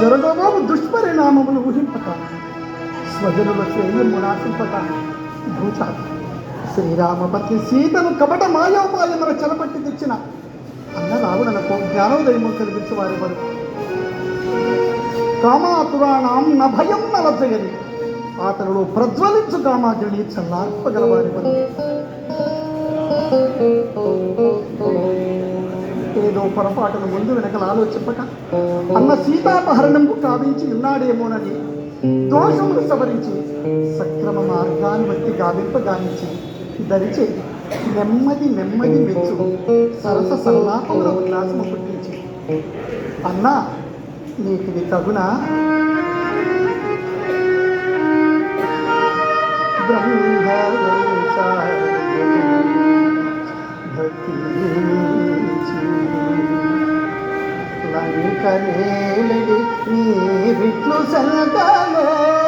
జరగబోవు దుష్పరిణామములు ఊహింపక స్వజనుల శ్రేయము నాశింపక భూత శ్రీరామపతి సీతను కపట మాయోపాయముల చెలపట్టి తెచ్చిన అన్న రావణులకు జ్ఞానోదయము కలిగించు వారి వరకు కామాతురాణం న భయం నలజయని. అతను ప్రజ్వలించు కామాగ్రిని చల్లార్పగలవారి వరకు ఏదో పొరపాటును ముందు వెనకల ఆలోచింపక అన్న సీతాపహరణంకు కావించి ఉన్నాడేమోనని దోషములు సవరించి సక్రమ మార్గాన్ని బట్టి గావింపగానించి దరిచే నెమ్మది నెమ్మది మెచ్చు సరస సల్లాపముల ఉల్లాసము పుట్టించి అన్నా నీకు ఇది తగునా? బ్రహ్మ లంకనేలడి నీ విట్లు సంతలేగా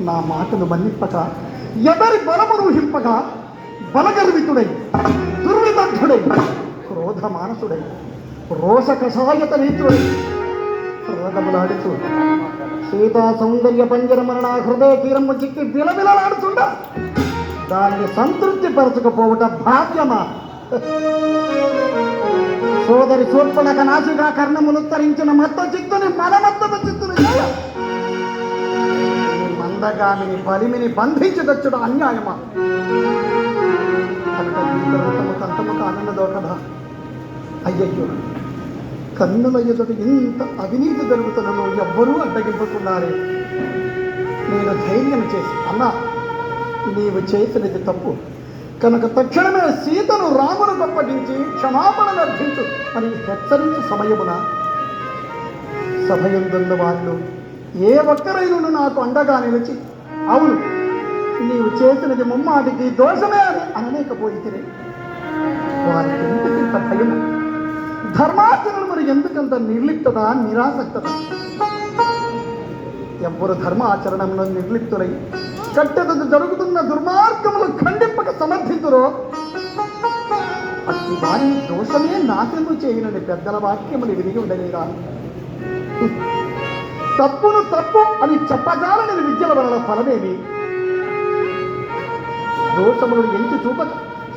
నా మాటను మన్నింపక ఎవరి బలమును హింపక బలగర్వితుడై దుర్విదగ్ధుడై క్రోధ మానసుడై రోష కషాయత నేత్రుడై రోగములాడుచు. సీతా సౌందర్య పంజరమన హృదయ తీరము చిక్కి విలవిలలాడుచుండ. దానిని సంతృప్తి పరచకపోవట భాగ్యమా? సోదరి శూర్పణక నాసిగా కర్ణములుత్తరించిన మత్త చిత్తుని మలమత్త చిత్తుని చేయ. ఈ మందగామిని బలిమిని అన్యాయమా? కనుక ఈ కదా అయ్యయ్యో కన్నుల ఎదుట ఇంత అవినీతి జరుగుతున్నను ఎవ్వరూ అడ్డగింపుతున్నారే నేను ధైర్యం చేసి అన్నా నీవు చేసినది తప్పు. కనుక తక్షణమే సీతను రామును అప్పగించి క్షమాపణ అర్థించు అని హెచ్చరించు సమయమున. సభయందున్న వాళ్ళు? ఏ ఒక్కరైనను నాకు అండగా నిలిచి అవును నీవు చేసినది ముమ్మాటికి దోషమే అని అనలేకపోయితే వారికి ఎందుకింత భయము ధర్మాచరణ మరి ఎందుకంత నిర్లిప్తదా నిరాసక్తత? ఎవ్వరు ధర్మాచరణంలో నిర్లిప్తులై కట్టెదదు జరుగుతున్న దుర్మార్గములు ఖండింపక సమర్థితురో? అట్టి వారి దోషమే నాశనము చేయనని పెద్దల వాక్యములు విరిగి ఉండలేదా? తప్పును తప్పు అని చెప్పజాలని విద్యల వలన ఫలమేమి? దోషములను ఎంచి చూపక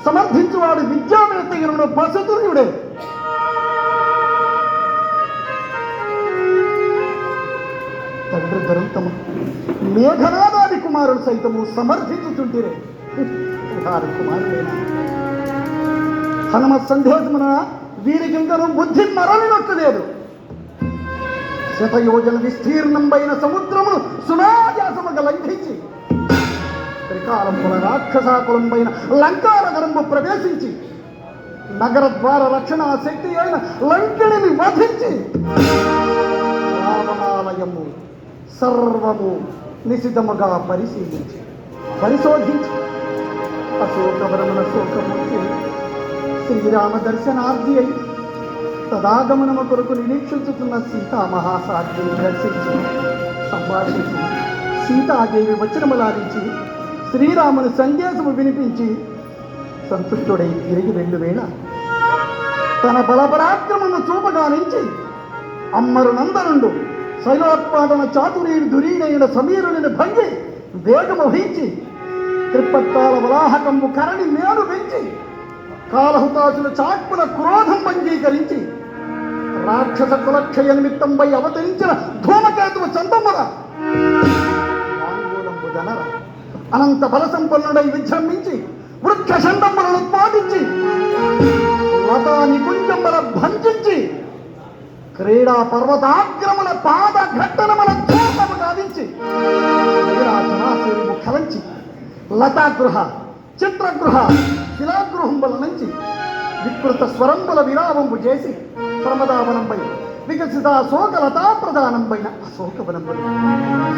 సమర్థించువాడు విద్యావేత్తయులను పశుతుర్యుడే తండ్రి దురంతము మేఘనాదాది కుమారుడు సైతము సమర్థించుచుంటిరే. వారు కుమారుడేనా హనుమ సందేశమున వీరికి ఇంకను బుద్ధి మరలినట్టు లేదు. శతయోజన విస్తీర్ణంపైన సముద్రమును సునాయాసముగా లంఘించి త్రికాలంపుల రాక్షసాకులం పైన లంకానగరంబు ప్రవేశించి నగర ద్వార రక్షణ శక్తి అయిన లంకిణిని వధించి రావణాలయము సర్వము నిశితముగా పరిశీలించి పరిశోధించి అశోకవరమున శోకమూర్తి శ్రీరామ దర్శనార్థి అయి తదాగమనము కొరకు నిరీక్షించుతున్న సీతా మహాసాధ్విని దర్శించి సంభాషించి సీతాదేవి వచనములాడించి శ్రీరాముని సందేశము వినిపించి సంతుష్టుడై తిరిగి వెళ్ళు వేళ తన బలపరాక్రమను చూపగానించి అమ్మరు నందనుండు శైలోత్పాదన చాతురీని దురీనైన సమీరుని భంగి వేగము వహించి త్రిపత్తాల వలాహకంబు కరణి మేలు పెంచి కాలహుతాసుల చాక్పుల క్రోధం పంగీకరించి రాక్షస కులక్షయ నిమిత్తంపై అవతరించిన ధూమకేతువు చందమ్మల జనర అనంత బల సంపన్నుడై విజృంభించి వృక్ష షండమ్మలను ఉత్పాదించి లతా నికుంజమ్మల భంజించి క్రీడా పర్వతాగ్రముల పాద ఘట్టనముల చూపము గావించి వీరాజనాసురుడు లతాగృహ చిత్రగృహ శిలాగృహంబల నుంచి వికృత స్వరంబుల విరామంపు చేసి ప్రమదావనంపై వికసిత శోకలతా ప్రధానంపైన అశోకవనంపై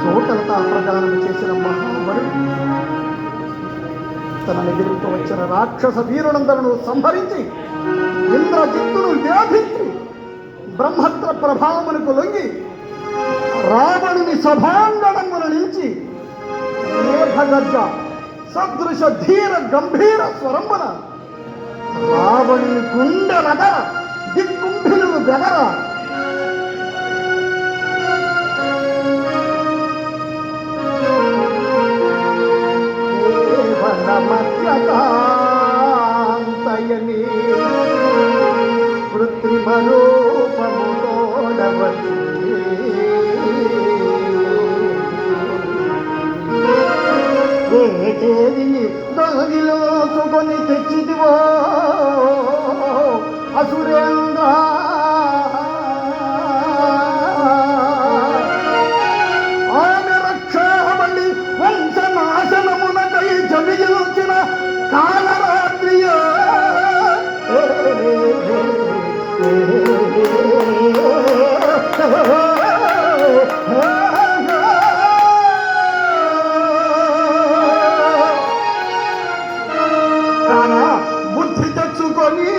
శోకలతా ప్రధానం చేసిన మహాబలుడు తనని ఎదురుకు వచ్చిన రాక్షస వీరులందరూ సంహరించి ఇంద్రజిత్తును వ్యాధించి బ్రహ్మత్ర ప్రభావములకు లొంగి రావణుని సభాంగణములు నిలిచి మేఘగర్జ సదృశ ధీర గంభీర స్వరంబన. రావణుని గుండెలగర దిక్కుంభిలు కృత్రిమ కేవలమత్యకాంతయని కృత్రిమరూపముతోడవతి ఏటేది దొగిలోచుకొని తెచ్చిదివో అసురేంద్ర కాన బుద్ధి తెచ్చుకొని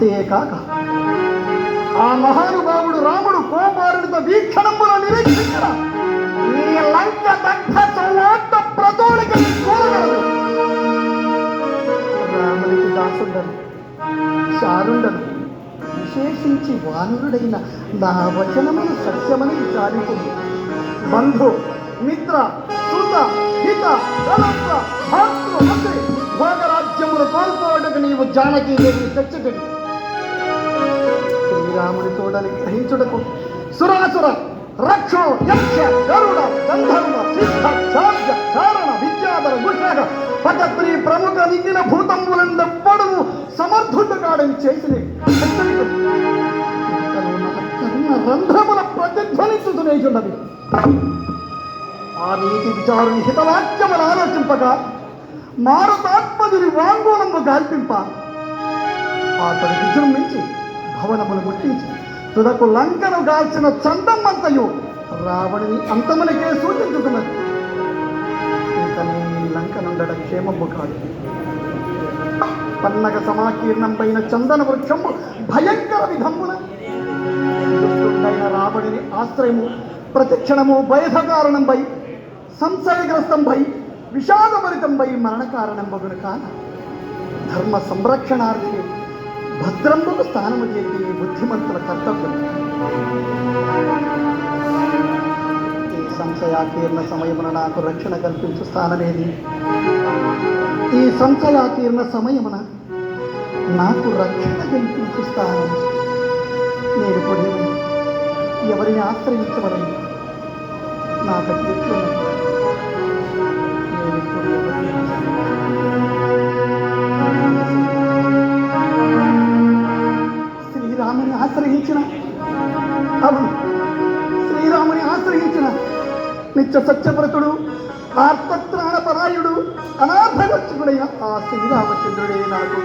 అంతేకాక ఆ మహానుభావుడు రాముడు కోపారుడితో వీక్షణములో నిరీక్షించిన నీ లంక దగ్ధ చౌవాట ప్రతోడికి కూరగలదు రామునికి దాసుండను చారుండను విశేషించి వానరుడైన నా వచనమును సత్యమని విచారించింది బంధు మిత్ర సుత హిత కలత్ర భాతృ భోగరాజ్యములు కోల్పోవటకు నీవు జానకీ దేవి తెచ్చుకుని శ్రీరాముని తోడని గ్రహించుటకు సురాసుర రక్షో యక్ష గరుడ గంధర్వ సిద్ధ చార్య చారణ విద్యాధర గుషాగ పటత్రి ప్రముఖ నిఖిల భూతములందెవ్వడు సమర్థుడు కాడని చేసిన రంధ్రముల ప్రతిధ్వనించుతునేయున్నది ఆ నీతి విచారుని హితవాక్యములు ఆలోచింపగా మారుతాత్మజుని వాంగోళము గాల్పింప. అతడు విజృంభించి భవనములు ముట్టించి తుదకు లంకను గాల్చిన చందమ్మంతయు రావణిని అంతమునకే సూచించుతున్నది ఇంకా ఈ లంక క్షేమము కాదు. పన్నగ సమాకీర్ణం పైన చందన వృక్షము భయంకర విధమున దుష్టుడైన రావణుని ఆశ్రయము ప్రతిక్షణము భయసకారణంపై సంశయగ్రస్తంపై విషాదభరితంపై మరణ కారణం బగున కాన. ధర్మ సంరక్షణార్థి భద్రంబకు స్థానము చేసి బుద్ధిమంతుల కర్తవ్యం. ఈ సంశయాకీర్ణ సమయమున నాకు రక్షణ కల్పించు స్థానమేది? ఈ సంశయాకీర్ణ సమయమున నాకు రక్షణ కల్పించు స్థానం నేను కొన్ని ఎవరిని ఆశ్రయించవలని? నాకు ఎట్లున్నది నిత్య సత్యవ్రతుడు ఆర్తత్రాణపరాయుడు అనాథగచ్చుకుడైన ఆ శ్రీరామచంద్రుడే నాకు.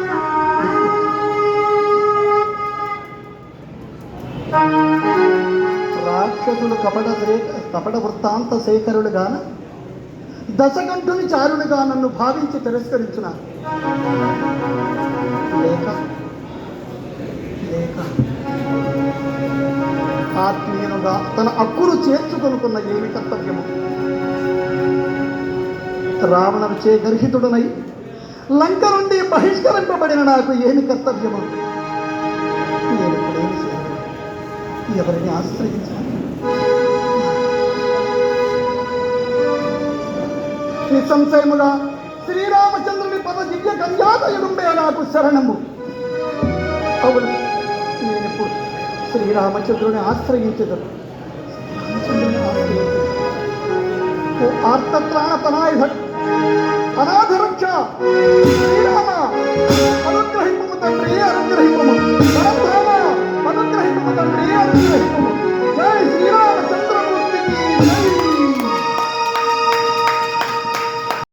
రాక్షసులు కపట కపట వృత్తాంత శేఖరులుగాన దశగంటుని చారులుగా నన్ను భావించి తిరస్కరించిన లేక లేక. ఆత్మీయునుగా తన హక్కును చేర్చుకొనుకున్న ఏమి కర్తవ్యము? రావణుడు చే గర్హితుడనై లంక నుండి బహిష్కరింపబడిన నాకు ఏమి కర్తవ్యము? నేను ఇప్పుడేమి చేయాలి ఎవరిని ఆశ్రయించాలి? నిస్సంశయముగా శ్రీరామచంద్రుని పద దివ్య కన్యాదయుడుండే నాకు శరణము. అవును శ్రీరామచంద్రుని ఆశ్రయించదను రామచంద్రుని ఆశ్రయించదను ఓ ఆర్తత్రాణపనాయుధ అనాథ రక్ష శ్రీరామ అనుగ్రహింపము తండ్రి అనుగ్రహింపము పరబ్రహ్మ అనుగ్రహింపము తండ్రి అనుగ్రహింపము